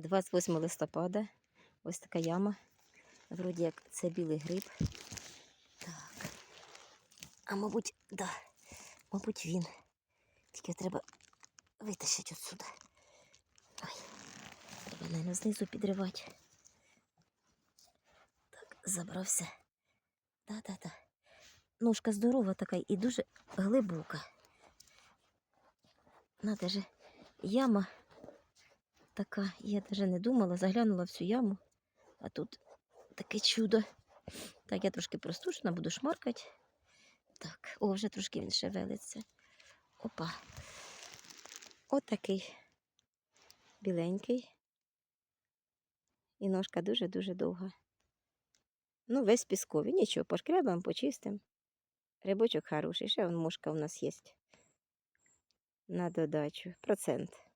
28 листопада. Ось така яма. Вроді як це білий гриб. Так. А мабуть, да. Мабуть, він. Тільки треба витащити отсюди. Ой. Треба, мабуть, знизу підривати. Так, забрався. Да-да-да. Ножка здорова така і дуже глибока. Надо же, яма така. Я навіть не думала, заглянула в цю яму, а тут таке чудо. Так, я трошки простушена, буду шмаркати. Так, о, вже трошки він шевелиться. Опа. Отакий біленький. І ножка дуже-дуже довга. Ну, весь пісковий. Нічого, пошкребаємо, почистимо. Рибочок хороший, ще вон мушка у нас є. На додачу. Процент.